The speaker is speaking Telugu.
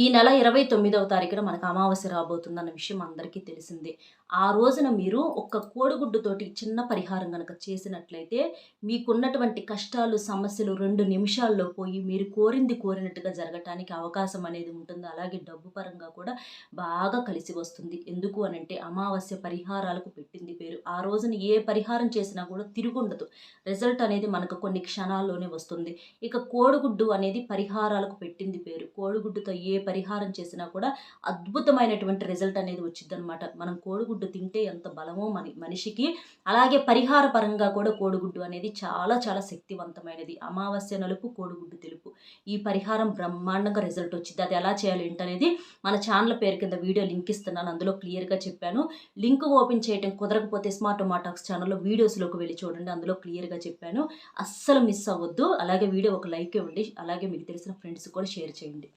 ఈ నెల ఇరవై తొమ్మిదవ తారీఖున మనకు అమావాస్య రాబోతుందన్న విషయం అందరికీ తెలిసిందే. ఆ రోజున మీరు ఒక్క కోడిగుడ్డుతోటి చిన్న పరిహారం కనుక చేసినట్లయితే మీకున్నటువంటి కష్టాలు సమస్యలు రెండు నిమిషాల్లో పోయి మీరు కోరింది కోరినట్టుగా జరగటానికి అవకాశం అనేది ఉంటుంది. అలాగే డబ్బు పరంగా కూడా బాగా కలిసి వస్తుంది. ఎందుకు అనంటే అమావాస్య పరిహారాలకు పెట్టింది పేరు. ఆ రోజున ఏ పరిహారం చేసినా కూడా తిరుగుండదు రిజల్ట్ అనేది మనకు కొన్ని క్షణాల్లోనే వస్తుంది. ఇక కోడిగుడ్డు అనేది పరిహారాలకు పెట్టింది పేరు. కోడిగుడ్డుతో ఏ పరిహారం చేసినా కూడా అద్భుతమైనటువంటి రిజల్ట్ అనేది వచ్చింది అనమాట మనం కోడిగుడ్డు తింటే ఎంత బలమో మన మనిషికి. అలాగే పరిహార పరంగా కూడా కోడిగుడ్డు అనేది చాలా చాలా శక్తివంతమైనది. అమావాస్య నలుపు కోడిగుడ్డు తెలుపు. ఈ పరిహారం బ్రహ్మాండంగా రిజల్ట్ వచ్చింది. అది ఎలా చేయాలి ఏంటనేది మన ఛానల్ పేరు కింద వీడియో లింక్ ఇస్తున్నాను. అందులో క్లియర్గా చెప్పాను. లింక్ ఓపెన్ చేయడం కుదరకపోతే స్మార్ట్ మాటాక్స్ ఛానల్లో వీడియోస్లోకి వెళ్ళి చూడండి. అందులో క్లియర్గా చెప్పాను. అస్సలు మిస్ అవ్వద్దు. అలాగే వీడియో ఒక లైక్ ఇవ్వండి. అలాగే మీకు తెలిసిన ఫ్రెండ్స్ కూడా షేర్ చేయండి.